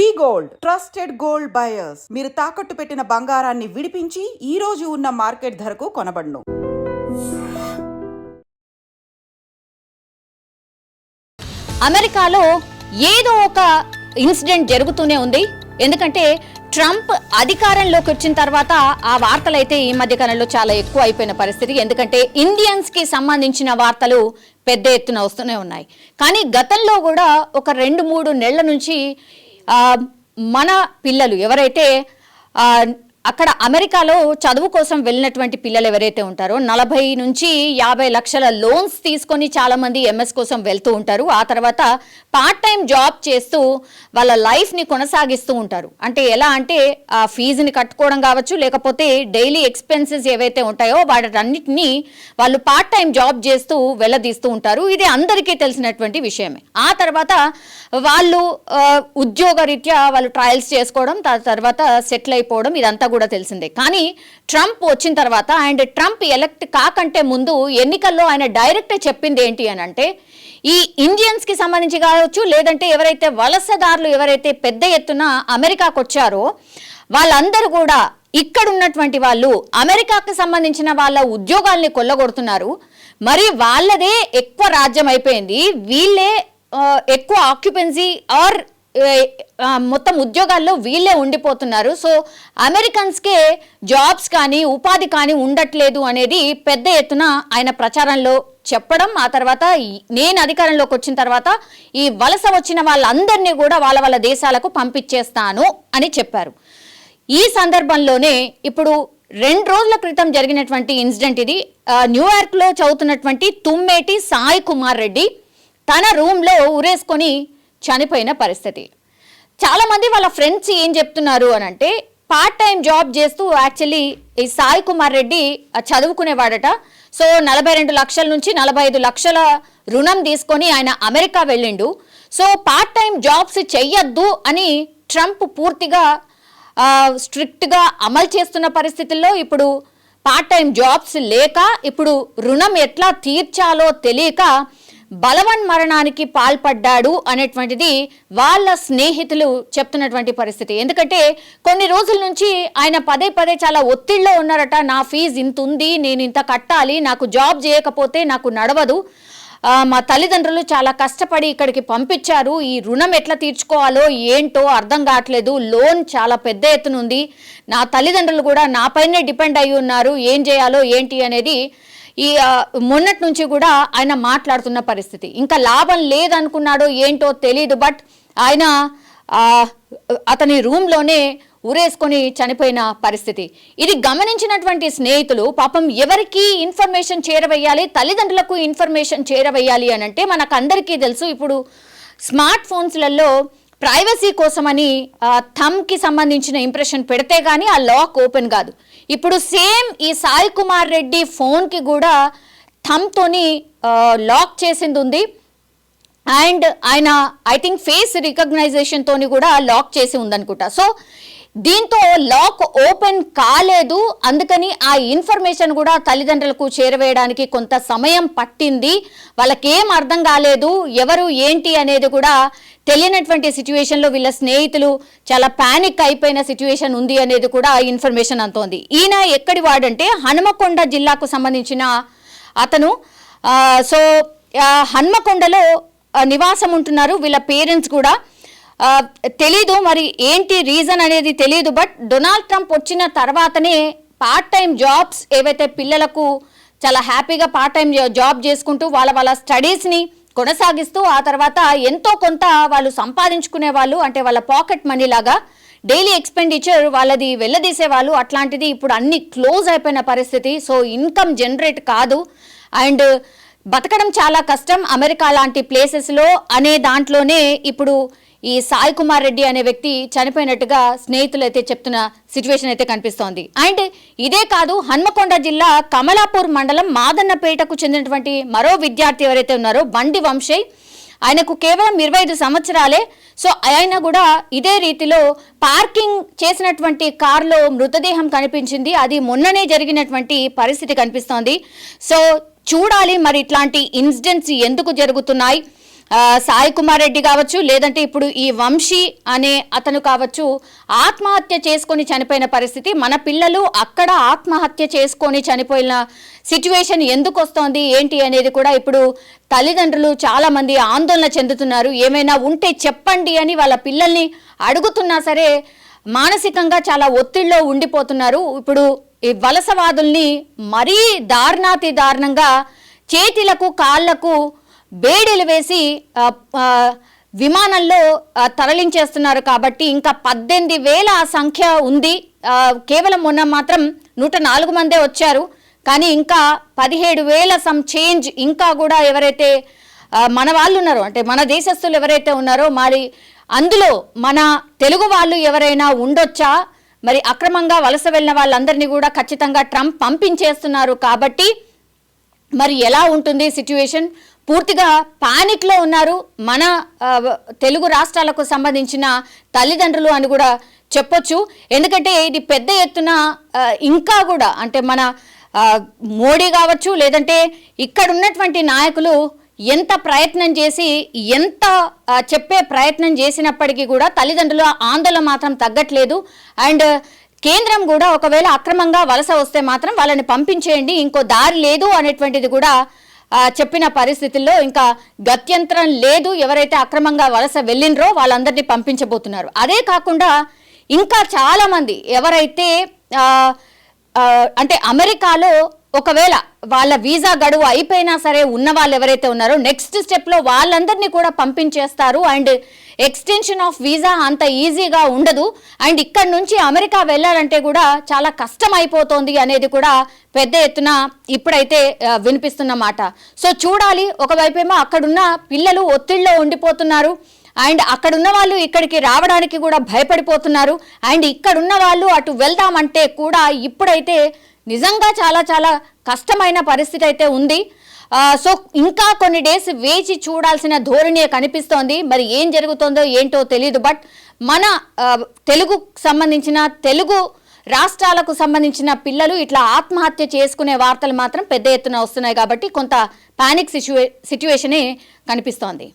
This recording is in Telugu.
We gold trusted gold buyers. మీరు తాకట్టు పెట్టిన బంగారాన్ని విడిపించి ఈ రోజు ఉన్న మార్కెట్ ధరకు కొనబడును. అమెరికాలో ఏదో ఒక ఇన్సిడెంట్ జరుగుతూనే ఉంది. ఎందుకంటే ట్రంప్ అధికారంలోకి వచ్చిన తర్వాత ఆ వార్తలు అయితే ఈ మధ్య కాలంలో చాలా ఎక్కువ అయిపోయిన పరిస్థితి. ఎందుకంటే ఇండియన్స్కి సంబంధించిన వార్తలు పెద్ద ఎత్తున వస్తూనే ఉన్నాయి. కానీ గతంలో కూడా ఒక రెండు మూడు నెలల నుంచి మన పిల్లలు ఎవరైతే అక్కడ అమెరికాలో చదువు కోసం వెళ్ళినటువంటి పిల్లలు ఎవరైతే ఉంటారో నలభై నుంచి యాభై లక్షల లోన్స్ తీసుకొని చాలా మంది ఎంఎస్ కోసం వెళ్తూ ఉంటారు. ఆ తర్వాత పార్ట్ టైం జాబ్ చేస్తూ వాళ్ళ లైఫ్ని కొనసాగిస్తూ ఉంటారు. అంటే ఎలా అంటే ఆ ఫీజుని కట్టుకోవడం కావచ్చు లేకపోతే డైలీ ఎక్స్పెన్సెస్ ఏవైతే ఉంటాయో వాటన్నిటినీ వాళ్ళు పార్ట్ టైం జాబ్ చేస్తూ వెళ్ళదీస్తూ ఉంటారు. ఇది అందరికీ తెలిసినటువంటి విషయమే. ఆ తర్వాత వాళ్ళు ఉద్యోగ ఉద్యోగరీత్యా వాళ్ళు ట్రయల్స్ చేసుకోవడం దాని తర్వాత సెటిల్ అయిపోవడం ఇదంతా కూడా తెలిసిందే. కానీ ట్రంప్ వచ్చిన తర్వాత అండ్ ట్రంప్ ఎలక్ట్ కాకంటే ముందు ఎన్నికల్లో ఆయన డైరెక్ట్ చెప్పింది ఏంటి అని అంటే ఈ ఇండియన్స్కి సంబంధించి కావచ్చు లేదంటే ఎవరైతే వలసదారులు ఎవరైతే పెద్ద ఎత్తున అమెరికాకు వచ్చారో వాళ్ళందరూ కూడా ఇక్కడ ఉన్నటువంటి వాళ్ళు అమెరికాకు సంబంధించిన వాళ్ళ ఉద్యోగాల్ని కొల్లగొడుతున్నారు. మరి వాళ్ళదే ఎక్కువ రాజ్యం అయిపోయింది. వీళ్ళే ఎక్కువ ఆక్యుపెన్సీ ఆర్ మొత్తం ఉద్యోగాల్లో వీళ్ళే ఉండిపోతున్నారు. సో అమెరికన్స్కే జాబ్స్ కానీ ఉపాధి కానీ ఉండట్లేదు అనేది పెద్ద ఎత్తున ఆయన ప్రచారంలో చెప్పడం ఆ తర్వాత నేను అధికారంలోకి వచ్చిన తర్వాత ఈ వలస వచ్చిన వాళ్ళందరినీ కూడా వాళ్ళ వాళ్ళ దేశాలకు పంపించేస్తాను అని చెప్పారు. ఈ సందర్భంలోనే ఇప్పుడు రెండు రోజుల క్రితం జరిగినటువంటి ఇన్సిడెంట్ ఇది. న్యూయార్క్లో చదువుతున్నటువంటి తుమ్మేటి సాయి కుమార్ రెడ్డి తన రూమ్లో ఉరేసుకొని చనిపోయిన పరిస్థితి. చాలామంది వాళ్ళ ఫ్రెండ్స్ ఏం చెప్తున్నారు అని అంటే పార్ట్ టైం జాబ్ చేస్తూ యాక్చువల్లీ ఈ సాయి కుమార్ రెడ్డి చదువుకునేవాడట. సో నలభై రెండు లక్షల నుంచి నలభై ఐదు లక్షల రుణం తీసుకొని ఆయన అమెరికా వెళ్ళిండు. సో పార్ట్ టైం జాబ్స్ చెయ్యొద్దు అని ట్రంప్ పూర్తిగా స్ట్రిక్ట్గా అమలు చేస్తున్న పరిస్థితుల్లో ఇప్పుడు పార్ట్ టైం జాబ్స్ లేక ఇప్పుడు రుణం ఎట్లా తీర్చాలో తెలియక బలవన్ మరణానికి పాల్పడ్డాడు అనేటువంటిది వాళ్ళ స్నేహితులు చెప్తున్నటువంటి పరిస్థితి. ఎందుకంటే కొన్ని రోజుల నుంచి ఆయన పదే పదే చాలా ఒత్తిడిలో ఉన్నారట. నా ఫీజు ఇంత ఉంది నేను ఇంత కట్టాలి నాకు జాబ్ చేయకపోతే నాకు నడవదు. మా తల్లిదండ్రులు చాలా కష్టపడి ఇక్కడికి పంపించారు. ఈ రుణం ఎట్లా తీర్చుకోవాలో ఏంటో అర్థం కావట్లేదు. లోన్ చాలా పెద్ద ఎత్తున ఉంది. నా తల్లిదండ్రులు కూడా నాపైనే డిపెండ్ అయి ఉన్నారు. ఏం చేయాలో ఏంటి అనేది ఈ మొన్నటి నుంచి కూడా ఆయన మాట్లాడుతున్న పరిస్థితి. ఇంకా లాభం లేదనుకున్నాడో ఏంటో తెలియదు బట్ ఆయన అతని రూమ్లోనే ఉరేసుకొని చనిపోయిన పరిస్థితి. ఇది గమనించినటువంటి స్నేహితులు పాపం ఎవరికి ఇన్ఫర్మేషన్ చేరవేయాలి తల్లిదండ్రులకు ఇన్ఫర్మేషన్ చేరవేయాలి అని అంటే మనకు అందరికీ తెలుసు. ఇప్పుడు స్మార్ట్ ఫోన్స్లలో ప్రైవసీ కోసమని థమ్కి సంబంధించిన ఇంప్రెషన్ పెడితే కానీ ఆ లాక్ ఓపెన్ కాదు. ఇప్పుడు సేమ్ ఈ సాయి కుమార్ రెడ్డి ఫోన్కి కూడా థమ్తోని లాక్ చేసింది ఉంది అండ్ ఆయన ఐ థింక్ ఫేస్ రికగ్నైజేషన్తోని కూడా లాక్ చేసి ఉందనుకుంటా. సో దీంతో లాక్ ఓపెన్ కాలేదు. అందుకని ఆ ఇన్ఫర్మేషన్ కూడా తల్లిదండ్రులకు చేరవేయడానికి కొంత సమయం పట్టింది. వాళ్ళకేం అర్థం కాలేదు. ఎవరు ఏంటి అనేది కూడా తెలియనటువంటి సిచ్యువేషన్లో వీళ్ళ స్నేహితులు చాలా ప్యానిక్ అయిపోయిన సిచ్యువేషన్ ఉంది అనేది కూడా ఇన్ఫర్మేషన్ అంతోంది ఈయన ఎక్కడి వాడంటే హనుమకొండ జిల్లాకు సంబంధించిన అతను. సో హన్మకొండలో నివాసం ఉంటున్నారు. వీళ్ళ పేరెంట్స్ కూడా. తెలీదు మరి ఏంటి రీజన్ అనేది తెలియదు బట్ డొనాల్డ్ ట్రంప్ వచ్చిన తర్వాతనే పార్ట్ టైం జాబ్స్ ఏవైతే పిల్లలకు చాలా హ్యాపీగా పార్ట్ టైం జాబ్ చేసుకుంటూ వాళ్ళ వాళ్ళ స్టడీస్ని కొనసాగిస్తూ ఆ తర్వాత ఎంతో కొంత వాళ్ళు సంపాదించుకునే వాళ్ళు అంటే వాళ్ళ పాకెట్ మనీ లాగా డైలీ ఎక్స్పెండిచర్ వాళ్ళది వెళ్ళదీసే వాళ్ళు అట్లాంటిది ఇప్పుడు అన్ని క్లోజ్ అయిపోయిన పరిస్థితి. సో ఇన్కమ్ జనరేట్ కాదు. అండ్ బతకడం చాలా కష్టం. అమెరికా లాంటి ప్లేసెస్లో అనే దాంట్లోనే ఇప్పుడు ఈ సాయి కుమార్ రెడ్డి అనే వ్యక్తి చనిపోయినట్టుగా స్నేహితులు అయితే చెప్తున్న సిచ్యువేషన్ అయితే కనిపిస్తోంది. అండ్ ఇదే కాదు హన్మకొండ జిల్లా కమలాపూర్ మండలం మాదన్నపేటకు చెందినటువంటి మరో విద్యార్థి ఎవరైతే ఉన్నారో బండి వంశయ్ ఆయనకు కేవలం ఇరవై ఐదు సంవత్సరాలే. సో ఆయన కూడా ఇదే రీతిలో పార్కింగ్ చేసినటువంటి కారులో మృతదేహం కనిపించింది. అది మొన్ననే జరిగినటువంటి పరిస్థితి కనిపిస్తోంది. సో చూడాలి మరి ఇట్లాంటి ఇన్సిడెంట్స్ ఎందుకు జరుగుతున్నాయి? సాయి కుమార్ రెడ్డి కావచ్చు లేదంటే ఇప్పుడు ఈ వంశీ అనే అతను కావచ్చు ఆత్మహత్య చేసుకొని చనిపోయిన పరిస్థితి మన పిల్లలు అక్కడ ఆత్మహత్య చేసుకొని చనిపోయిన సిచ్యువేషన్ ఎందుకు వస్తోంది ఏంటి అనేది కూడా ఇప్పుడు తల్లిదండ్రులు చాలా మంది ఆందోళన చెందుతున్నారు. ఏమైనా ఉంటే చెప్పండి అని వాళ్ళ పిల్లల్ని అడుగుతున్నా సరే మానసికంగా చాలా ఒత్తిడిలో ఉండిపోతున్నారు. ఇప్పుడు ఈ వలసవాదుల్ని మరీ దారుణాతి దారుణంగా చేతులకు కాళ్ళకు బేడీలు వేసి విమానంలో తరలించేస్తున్నారు కాబట్టి ఇంకా పద్దెనిమిది వేల సంఖ్య ఉంది. కేవలం మొన్న మాత్రం నూట నాలుగు మందే వచ్చారు. కానీ ఇంకా పదిహేడు వేల సమ్ చేంజ్ ఇంకా కూడా ఎవరైతే మన వాళ్ళు ఉన్నారో అంటే మన దేశస్తులు ఎవరైతే ఉన్నారో మరి అందులో మన తెలుగు వాళ్ళు ఎవరైనా ఉండొచ్చా? మరి అక్రమంగా వలస వెళ్ళిన వాళ్ళందరినీ కూడా ఖచ్చితంగా ట్రంప్ పంపించేస్తున్నారు కాబట్టి మరి ఎలా ఉంటుంది సిచ్యువేషన్ పూర్తిగా పానిక్లో ఉన్నారు. మన తెలుగు రాష్ట్రాలకు సంబంధించిన తల్లిదండ్రులు అని కూడా చెప్పొచ్చు. ఎందుకంటే ఇది పెద్ద ఎత్తున ఇంకా కూడా అంటే మన మోడీ కావచ్చు లేదంటే ఇక్కడ ఉన్నటువంటి నాయకులు ఎంత ప్రయత్నం చేసి ఎంత చెప్పే ప్రయత్నం చేసినప్పటికీ కూడా తల్లిదండ్రుల ఆందోళన మాత్రం తగ్గట్లేదు. అండ్ కేంద్రం కూడా ఒకవేళ అక్రమంగా వలస వస్తే మాత్రం వాళ్ళని పంపించేయండి ఇంకో దారి లేదు అనేటువంటిది కూడా చెప్పిన పరిస్థితుల్లో ఇంకా గత్యంతరం లేదు. ఎవరైతే అక్రమంగా వలస వెళ్ళినరో వాళ్ళందరినీ పంపించబోతున్నారు. అదే కాకుండా ఇంకా చాలా మంది ఎవరైతే అంటే అమెరికాలో ఒకవేళ వాళ్ళ వీసా గడువు అయిపోయినా సరే ఉన్న వాళ్ళు ఎవరైతే ఉన్నారో నెక్స్ట్ స్టెప్లో వాళ్ళందరినీ కూడా పంపించేస్తారు. అండ్ ఎక్స్టెన్షన్ ఆఫ్ వీసా అంత ఈజీగా ఉండదు. అండ్ ఇక్కడ నుంచి అమెరికా వెళ్ళాలంటే కూడా చాలా కష్టం అయిపోతుంది అనేది కూడా పెద్ద ఎత్తున ఇప్పుడైతే వినిపిస్తున్నమాట సో చూడాలి. ఒకవైపేమో అక్కడున్న పిల్లలు ఒత్తిడిలో ఉండిపోతున్నారు. అండ్ అక్కడున్న వాళ్ళు ఇక్కడికి రావడానికి కూడా భయపడిపోతున్నారు. అండ్ ఇక్కడున్న వాళ్ళు అటు వెళ్దామంటే కూడా ఇప్పుడైతే నిజంగా చాలా చాలా కష్టమైన పరిస్థితి అయితే ఉంది. సో ఇంకా కొన్ని డేస్ వేచి చూడాల్సిన ధోరణి కనిపిస్తోంది. మరి ఏం జరుగుతుందో ఏంటో తెలియదు బట్ మన తెలుగు సంబంధించిన తెలుగు రాష్ట్రాలకు సంబంధించిన పిల్లలు ఇట్లా ఆత్మహత్య చేసుకునే వార్తలు మాత్రం పెద్ద ఎత్తున వస్తున్నాయి కాబట్టి కొంత పానిక్ సిచ్యువే సిచ్యువేషనే కనిపిస్తోంది.